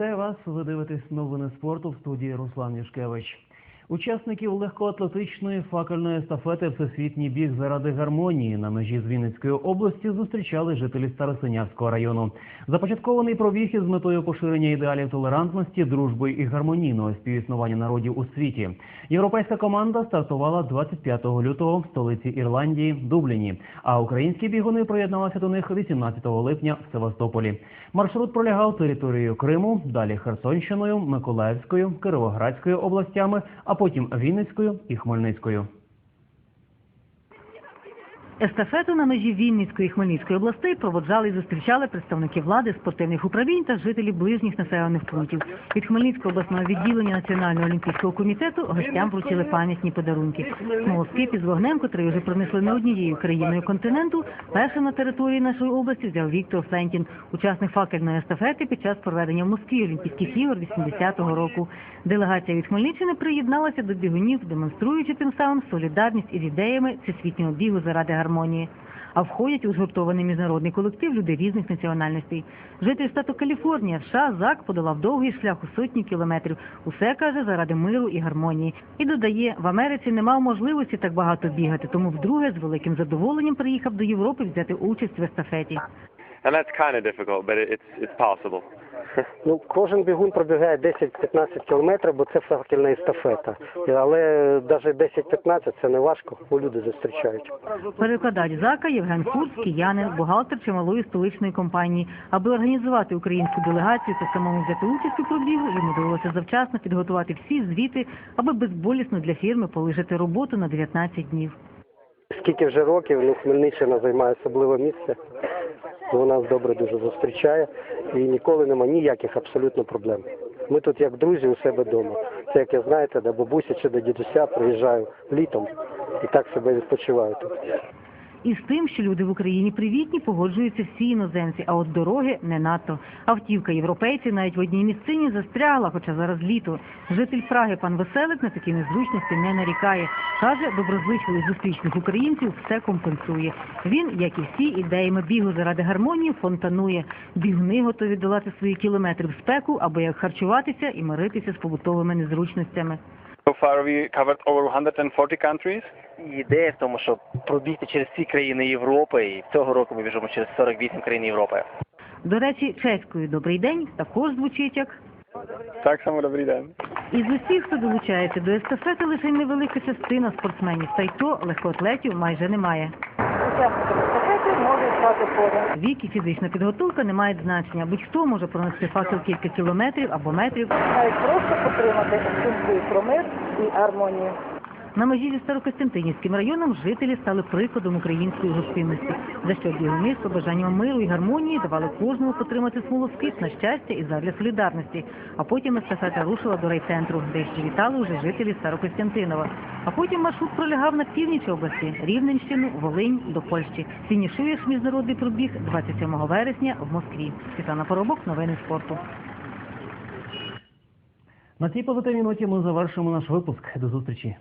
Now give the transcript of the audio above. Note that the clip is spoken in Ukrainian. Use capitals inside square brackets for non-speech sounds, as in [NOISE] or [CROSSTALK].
Вітаю вас. Ви дивитесь новини спорту в студії Руслан Юшкевич. Учасників легкоатлетичної факельної естафети Всесвітній біг заради гармонії на межі з Вінницької області зустрічали жителі Старосинявського району. Започаткований пробіг із метою поширення ідеалів толерантності, дружби і гармонійного співіснування народів у світі. Європейська команда стартувала 25 лютого в столиці Ірландії Дубліні. А українські бігуни приєдналися до них 18 липня в Севастополі. Маршрут пролягав територією Криму, далі Херсонщиною, Миколаївською, Кировоградською областями, а потім Вінницькою і Хмельницькою. Естафету на межі Вінницької і Хмельницької областей проводжали і зустрічали представники влади, спортивних управлінь та жителі ближніх населених пунктів. Від Хмельницького обласного відділення Національного олімпійського комітету гостям вручили пам'ятні подарунки. Смолоскип із вогнем, котрий вже пронесли не однією країною континенту, першим на території нашої області взяв Віктор Флентін, учасник факельної естафети під час проведення в Москві Олімпійських ігор 80-го року. Делегація від Хмельниччини приєдналася до бігунів, демонструючи тим самим солідарність із ідеями всесвітнього бігу заради гармонії. А входять у згуртований міжнародний колектив люди різних національностей. Житель штату Каліфорнія США Зак подолав довгий шлях у сотні кілометрів. Усе каже заради миру і гармонії. І додає, в Америці не мав можливості так багато бігати, тому вдруге з великим задоволенням приїхав до Європи взяти участь в естафеті. and that's kind of difficult, but it's it's possible. [LAUGHS] Ну, кожен бігун пробігає 10-15 кілометрів, бо це факельна естафета. Але навіть 10-15 це не важко, бо люди зустрічають. Перекладач Зака Євген Курц, киянин, бухгалтер чималої столичної компанії. Аби організувати українську делегацію та самому взяти участь у пробігу, йому довелося завчасно підготувати всі звіти, аби безболісно для фірми полишити роботу на 19 днів. Скільки вже років, ну, Хмельниччина займає особливе місце. Вона нас добре дуже зустрічає і ніколи нема ніяких абсолютно проблем. Ми тут як друзі у себе вдома. Це як я знаєте, до бабусі чи до дідуся приїжджаю літом і так себе відпочиваю тут. І з тим, що люди в Україні привітні, погоджуються всі іноземці, а от дороги не надто. Автівка європейців навіть в одній місцині застрягла, хоча зараз літо. Житель Праги пан Веселик на такі незручності не нарікає. Каже, доброзичливість зустрічних українців все компенсує. Він, як і всі, ідеями бігу заради гармонії фонтанує. Бігуни готові долати свої кілометри в спеку, або як харчуватися і миритися з побутовими незручностями. So far, we covered over 140 countries. Ідея в тому, щоб пробігти через всі країни Європи, і цього року ми біжимо через 48 країн Європи. До речі, чеською добрий день також звучить як Так само добрий день. Із усіх, хто долучається до естафети, лише невелика частина спортсменів, та й то легкоатлетів майже немає. Вік і фізична підготовка не мають значення. Будь-хто може пронести факел кілька кілометрів або метрів. Навіть просто потримати думку про мир і гармонію. На межі зі Старокостянтинівським районом жителі стали прикладом української гостинності, за що бігуни з побажанням миру і гармонії давали кожному потримати смолоскип на щастя і задля солідарності. А потім естафета рушила до райцентру, де ще вітали вже жителі Старокостянтинова. А потім маршрут пролягав на північ області, Рівненщину, Волинь до Польщі. Фінішує ж міжнародний пробіг 27 вересня в Москві. Світлана Поробок, новини спорту. На цій позитивній ноті ми завершимо наш випуск. До зустрічі.